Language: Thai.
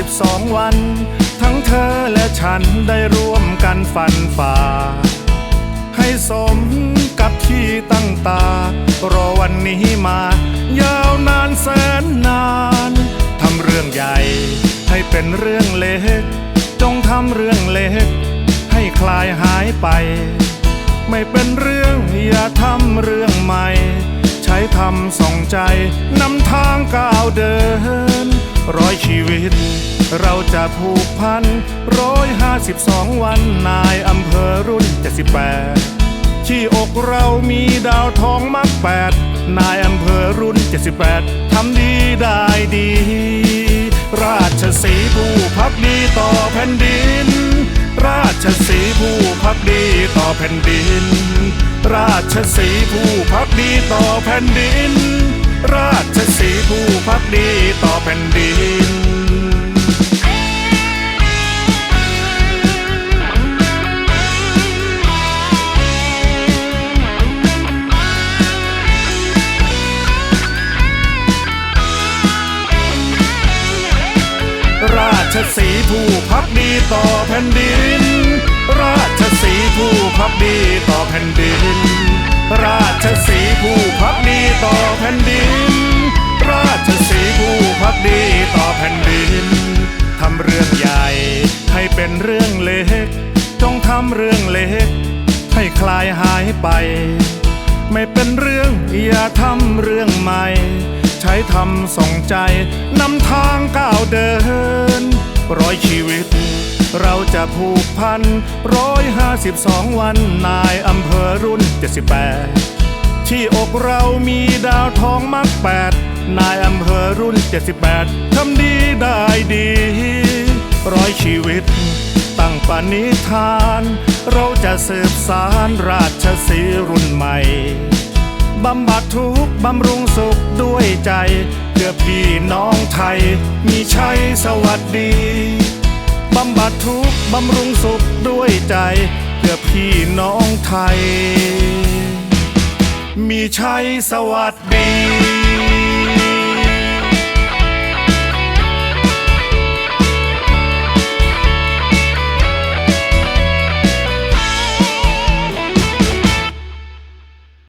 ลาร้อยห้าสิบสองวัน ทั้งเธอและฉันได้ร่วมกันฟันฝ่า ให้สมกับที่ตั้งตา รอวันนี้มา ยาวนานแสนนานทำเรื่องใหญ่ให้เป็นเรื่องเล็ก จงทำเรื่องเล็ก ให้คลายหายไป ไม่เป็นเรื่องอย่าทำเรื่องใหม่ใช้ทำส่องใจนำทางก้าวเดิน ร้อยชีวิต เราจะผูกพันร้อยห้าสิบสองวันนายอำเภอรุ่นเจ็ดสิบแปดที่อกเรามีดาวทองมักแปดนายอำเภอรุ่นเจ็ดสิบแปดทำดีได้ดี ราชสีผู้พักดีต่อแผ่นดิน ราชสีผู้พักดีต่อแผ่นดิน ราชสีผู้พักดีต่อแผ่นดิน ราชสีผู้พักดีต่อแผ่นดิน ชสีผู้พักดีต่อแผ่นดิน ราชสีผู้พักดีต่อแผ่นดิน ราชสีผู้พักดีต่อแผ่นดิน ราชสีผู้พักดีต่อแผ่นดิน ทำเรื่องใหญ่ให้เป็นเรื่องเล็ก จงทำเรื่องเล็ก ให้คลายหายไป ไม่เป็นเรื่องอย่าทำเรื่องใหม่ ใช้ทำส่องใจนำทางก้าวเดิน อยชีวิต เราจะผูกพันร้อยห้าสิบสองวันนายอำเภอรุ่นเจ็ดสิบแปดที่อกเรามีดาวทองมักแปดนายอำเภอรุ่นเจ็ดสิบแปดทำดีได้ดี ร้อยชีวิต ตั้งปณิธาน เราจะสืบสารราชสีรุ่นใหม่บำบัดทุกบำรุงสุขด้วยใจเพื่อพี่น้องไทย มีชัยสวัสดีำบัดทุกข์บำรุงสุขด้วยใจ เพื่อพี่น้องไทย มีชัยสวัสดี